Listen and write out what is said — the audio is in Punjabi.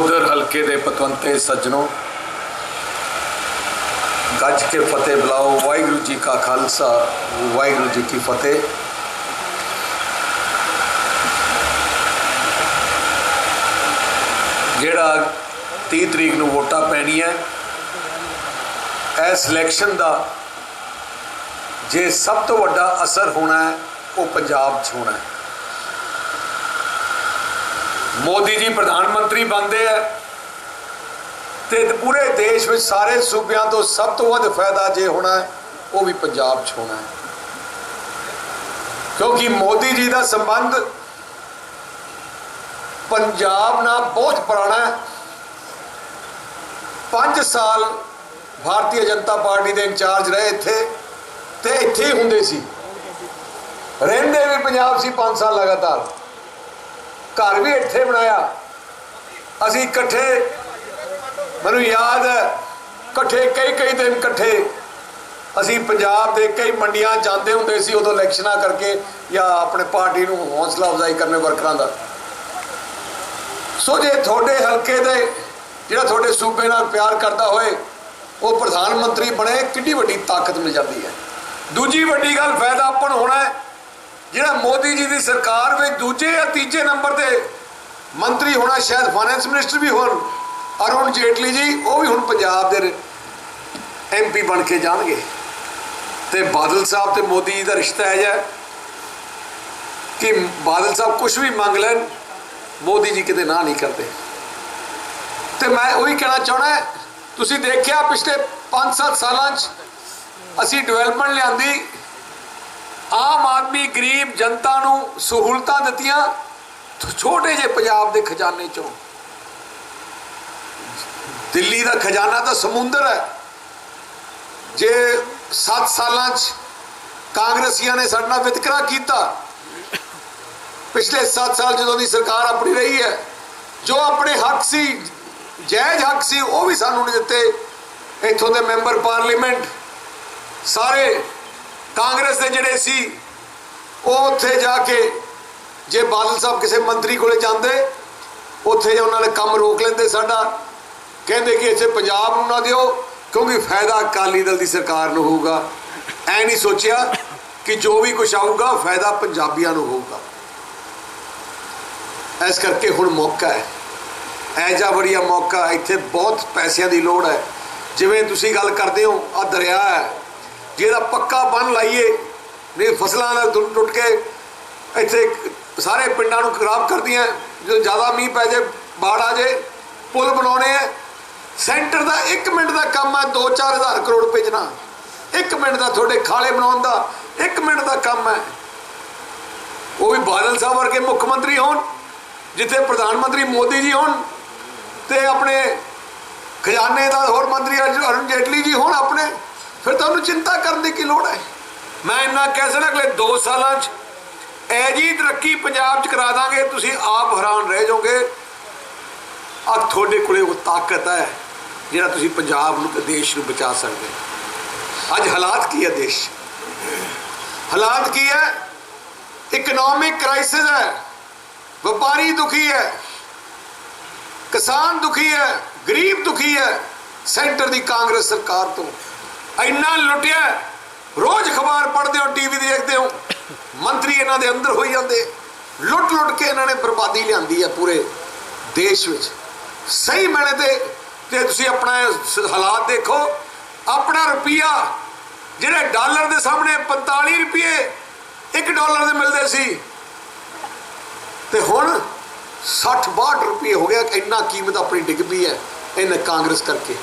ਨਕੋਦਰ ਹਲਕੇ ਦੇ ਪਤਵੰਤੇ ਸੱਜਣੋ, ਗੱਜ ਕੇ ਫਤਿਹ ਬੁਲਾਓ, ਵਾਹਿਗੁਰੂ ਜੀ ਕਾ ਖਾਲਸਾ, ਵਾਹਿਗੁਰੂ ਜੀ ਕੀ ਫਤਿਹ। ਜਿਹੜਾ 30 ਤਰੀਕ ਨੂੰ ਵੋਟਾਂ ਪੈਣੀਆਂ, ਇਸ ਇਲੈਕਸ਼ਨ ਦਾ ਜੇ ਸਭ ਤੋਂ ਵੱਡਾ ਅਸਰ ਹੋਣਾ ਹੈ, ਉਹ ਪੰਜਾਬ 'ਚ ਹੋਣਾ ਹੈ। ਮੋਦੀ ਜੀ ਪ੍ਰਧਾਨ ਮੰਤਰੀ ਬਣਦੇ ਆ। ਤੇ ਪੂਰੇ ਦੇਸ਼ ਵਿੱਚ ਸਾਰੇ ਸੂਬਿਆਂ ਤੋਂ ਸਭ ਤੋਂ ਵੱਧ ਫਾਇਦਾ ਜੇ ਹੋਣਾ ਉਹ ਵੀ ਪੰਜਾਬ 'ਚ ਹੋਣਾ ਕਿਉਂਕਿ ਮੋਦੀ ਜੀ ਦਾ ਸੰਬੰਧ ਪੰਜਾਬ ਨਾਲ ਬਹੁਤ ਪੁਰਾਣਾ ਹੈ। 5 ਸਾਲ ਭਾਰਤੀ ਜਨਤਾ ਪਾਰਟੀ ਦੇ ਇੰਚਾਰਜ ਰਹੇ ਇੱਥੇ ਤੇ ਇੱਥੇ ਹੀ ਹੁੰਦੇ ਸੀ। ਰਹਿੰਦੇ ਵੀ ਪੰਜਾਬ ਸੀ 5 ਸਾਲ ਲਗਾਤਾਰ। ਘਰ ਵੀ ਇੱਥੇ ਬਣਾਇਆ। ਅਸੀਂ ਇਕੱਠੇ, ਮੈਨੂੰ ਯਾਦ ਹੈ, ਇਕੱਠੇ, ਕਈ ਕਈ ਦਿਨ ਇਕੱਠੇ। ਅਸੀਂ ਪੰਜਾਬ ਦੇ ਕਈ ਮੰਡੀਆਂ ਜਾਂਦੇ ਹੁੰਦੇ ਸੀ, ਉਦੋਂ ਇਲੈਕਸ਼ਨਾਂ ਕਰਕੇ ਜਾਂ ਆਪਣੇ ਪਾਰਟੀ ਨੂੰ ਹੌਸਲਾ ਅਫਜ਼ਾਈ ਕਰਨੇ ਵਰਕਰਾਂ ਦਾ। ਸੋ ਜੇ ਤੁਹਾਡੇ ਹਲਕੇ ਦੇ, ਜਿਹੜਾ ਤੁਹਾਡੇ ਸੂਬੇ ਨਾਲ ਪਿਆਰ ਕਰਦਾ ਹੋਏ, ਉਹ ਪ੍ਰਧਾਨ ਮੰਤਰੀ ਬਣੇ, ਕਿੰਨੀ ਵੱਡੀ ਤਾਕਤ ਮਿਲ ਜਾਂਦੀ ਹੈ। ਦੂਜੀ ਵੱਡੀ ਗੱਲ ਫਾਇਦਾ ਆਪਣ ਹੋਣਾ ਹੈ ਜਿਹੜਾ ਮੋਦੀ ਜੀ ਦੀ ਸਰਕਾਰ ਵਿੱਚ ਦੂਜੇ ਜਾਂ ਤੀਜੇ ਨੰਬਰ ਤੇ ਮੰਤਰੀ ਹੋਣਾ, ਸ਼ਾਇਦ ਫਾਈਨੈਂਸ ਮਿਨਿਸਟਰ ਵੀ ਹੋਣ, ਅਰੁਣ ਜੇਟਲੀ ਜੀ, ਉਹ ਵੀ ਹੁਣ ਪੰਜਾਬ ਦੇ ਐਮਪੀ ਬਣ ਕੇ ਜਾਣਗੇ। ਤੇ ਬਾਦਲ ਸਾਹਿਬ ਤੇ ਮੋਦੀ ਜੀ ਦਾ ਰਿਸ਼ਤਾ ਹੈ ਜਾਂ ਕਿ ਬਾਦਲ ਸਾਹਿਬ ਕੁਝ ਵੀ ਮੰਗ ਲੈਣ, ਮੋਦੀ ਜੀ ਕਿਤੇ ਨਾ ਨਹੀਂ ਕਰਦੇ। ਤੇ ਮੈਂ ਉਹੀ ਕਹਿਣਾ ਚਾਹਣਾ ਤੁਸੀਂ ਦੇਖਿਆ ਪਿਛਲੇ 5-7 ਸਾਲਾਂ 'ਚ ਅਸੀਂ ਡਿਵੈਲਪਮੈਂਟ ਲਿਆਂਦੀ ਆਮ ਆਦਮੀ ਗਰੀਬ ਜਨਤਾ ਨੂੰ ਸਹੂਲਤਾਂ ਦਿੱਤੀਆਂ ਛੋਟੇ ਜਿਹੇ ਪੰਜਾਬ ਦੇ ਖਜ਼ਾਨੇ 'ਚੋਂ। ਦਿੱਲੀ ਦਾ ਖਜ਼ਾਨਾ ਤਾਂ ਸਮੁੰਦਰ ਹੈ। ਜੇ 7 ਸਾਲਾਂ 'ਚ ਕਾਂਗਰਸੀਆਂ ਨੇ ਸਾਡੇ ਨਾਲ ਵਿਤਕਰਾ ਕੀਤਾ, ਪਿਛਲੇ 7 ਸਾਲ ਜਦੋਂ ਦੀ ਸਰਕਾਰ ਆਪਣੀ ਰਹੀ ਹੈ, ਜੋ ਆਪਣੇ ਹੱਕ ਸੀ, ਜਾਇਜ਼ ਹੱਕ ਸੀ, ਉਹ ਵੀ ਸਾਨੂੰ ਨਹੀਂ ਦਿੱਤੇ। ਇੱਥੋਂ ਦੇ ਮੈਂਬਰ ਪਾਰਲੀਮੈਂਟ, ਸਾਰੇ ਕਾਂਗਰਸ ਦੇ ਜਿਹੜੇ ਸੀ, ਉਹ ਉੱਥੇ ਜਾ ਕੇ ਜੇ ਬਾਦਲ ਸਾਹਿਬ ਕਿਸੇ ਮੰਤਰੀ ਕੋਲੇ ਜਾਂਦੇ, ਉੱਥੇ ਉਹਨਾਂ ਨੇ ਕੰਮ ਰੋਕ ਲੈਂਦੇ ਸਾਡਾ। ਕਹਿੰਦੇ ਕਿ ਇੱਥੇ ਪੰਜਾਬ ਨੂੰ ਨਾ ਦਿਓ, ਕਿਉਂਕਿ ਫਾਇਦਾ ਅਕਾਲੀ ਦਲ ਦੀ ਸਰਕਾਰ ਨੂੰ ਹੋਊਗਾ। ਐ ਨਹੀਂ ਸੋਚਿਆ ਕਿ ਜੋ ਵੀ ਕੁਝ ਆਊਗਾ, ਫਾਇਦਾ ਪੰਜਾਬੀਆਂ ਨੂੰ ਹੋਊਗਾ। ਇਸ ਕਰਕੇ ਹੁਣ ਮੌਕਾ ਹੈ। ਐਜਾ ਬੜੀਆ ਮੌਕਾ ਇੱਥੇ ਬਹੁਤ ਪੈਸਿਆਂ ਦੀ ਲੋੜ ਹੈ। ਜਿਵੇਂ ਤੁਸੀਂ ਗੱਲ ਕਰਦੇ ਹੋ ਆ ਦਰਿਆ ਹੈ। ਜਿਹਦਾ ਪੱਕਾ ਬੰਨ ਲਾਈਏ, ਨਹੀਂ ਫਸਲਾਂ ਨਾਲ ਟੁੱਟ ਟੁੱਟ ਕੇ ਇੱਥੇ ਸਾਰੇ ਪਿੰਡਾਂ ਨੂੰ ਖਰਾਬ ਕਰਦੀਆਂ, ਜਦੋਂ ਜ਼ਿਆਦਾ ਮੀਂਹ ਪੈ ਜਾਏ ਬਾੜ ਆ ਜਾਏ ਪੁਲ ਬਣਾਉਣੇ ਆ, ਸੈਂਟਰ ਦਾ 1 ਮਿੰਟ ਦਾ ਕੰਮ ਹੈ 2-4000 ਕਰੋੜ ਭੇਜਣਾ 1 ਮਿੰਟ ਦਾ ਤੁਹਾਡੇ ਖਾਲੇ ਬਣਾਉਣ ਦਾ 1 ਮਿੰਟ ਦਾ ਕੰਮ ਹੈ ਉਹ ਵੀ ਬਾਦਲ ਸਾਹਿਬ ਵਰਗੇ ਮੁੱਖ ਮੰਤਰੀ ਹੋਣ, ਜਿੱਥੇ ਪ੍ਰਧਾਨ ਮੰਤਰੀ ਮੋਦੀ ਜੀ ਹੋਣ, ਤੇ ਆਪਣੇ ਖਜ਼ਾਨੇ ਦਾ ਹੋਰ ਮੰਤਰੀ ਅਰੁਣ ਜੇਟਲੀ ਜੀ ਹੋਣ ਆਪਣੇ। ਫਿਰ ਤੁਹਾਨੂੰ ਚਿੰਤਾ ਕਰਨ ਦੀ ਕੀ ਲੋੜ ਹੈ? ਮੈਂ ਇੰਨਾ ਕਹਿ ਸਕਦਾ ਅਗਲੇ 2 ਸਾਲਾਂ 'ਚ ਐ ਜੀ ਤਰੱਕੀ ਪੰਜਾਬ 'ਚ ਕਰਾ ਦਾਂਗੇ, ਤੁਸੀਂ ਆਪ ਹੈਰਾਨ ਰਹਿ ਜਾਓਗੇ। ਆ ਤੁਹਾਡੇ ਕੋਲੇ ਉਹ ਤਾਕਤ ਹੈ ਜਿਹੜਾ ਤੁਸੀਂ ਪੰਜਾਬ ਨੂੰ, ਦੇਸ਼ ਨੂੰ ਬਚਾ ਸਕਦੇ ਅੱਜ ਹਾਲਾਤ ਕੀ ਹੈ ਦੇਸ਼? 'ਚ? ਹਾਲਾਤ ਕੀ ਹੈ? ਇਕਨੋਮਿਕ ਕ੍ਰਾਈਸਿਸ ਹੈ, ਵਪਾਰੀ ਦੁਖੀ ਹੈ, ਕਿਸਾਨ ਦੁਖੀ ਹੈ, ਗਰੀਬ ਦੁਖੀ ਹੈ, ਸੈਂਟਰ ਦੀ ਕਾਂਗਰਸ ਸਰਕਾਰ ਤੋਂ। ਇੰਨਾ ਲੁੱਟਿਆ, ਰੋਜ਼ ਖਬਰ ਪੜ੍ਹਦੇ ਹੋ, ਟੀਵੀ ਤੇ ਦੇਖਦੇ ਹੋ, ਮੰਤਰੀ ਇਹਨਾਂ ਦੇ ਅੰਦਰ ਹੋਈ ਜਾਂਦੇ। ਲੁੱਟ ਲੁੱਟ ਕੇ ਇਹਨਾਂ ਨੇ ਬਰਬਾਦੀ ਲਿਆਂਦੀ ਹੈ ਪੂਰੇ ਦੇਸ਼ ਵਿੱਚ। ਸਹੀ ਮੈਨੇ ਤੇ ਤੇ ਤੁਸੀਂ ਆਪਣਾ ਹਾਲਾਤ ਦੇਖੋ, ਆਪਣਾ ਰੁਪਿਆ ਜਿਹੜੇ ਡਾਲਰ ਦੇ ਸਾਹਮਣੇ 45 ਰੁਪਏ 1 ਡਾਲਰ ਦੇ ਮਿਲਦੇ ਸੀ, ਤੇ ਹੁਣ 60 62 ਰੁਪਏ ਹੋ ਗਿਆ, ਇੰਨਾ ਕੀਮਤ ਆਪਣੀ ਡਿੱਗ ਪਈ ਹੈ, ਇਹਨਾਂ ਕਾਂਗਰਸ ਕਰਕੇ।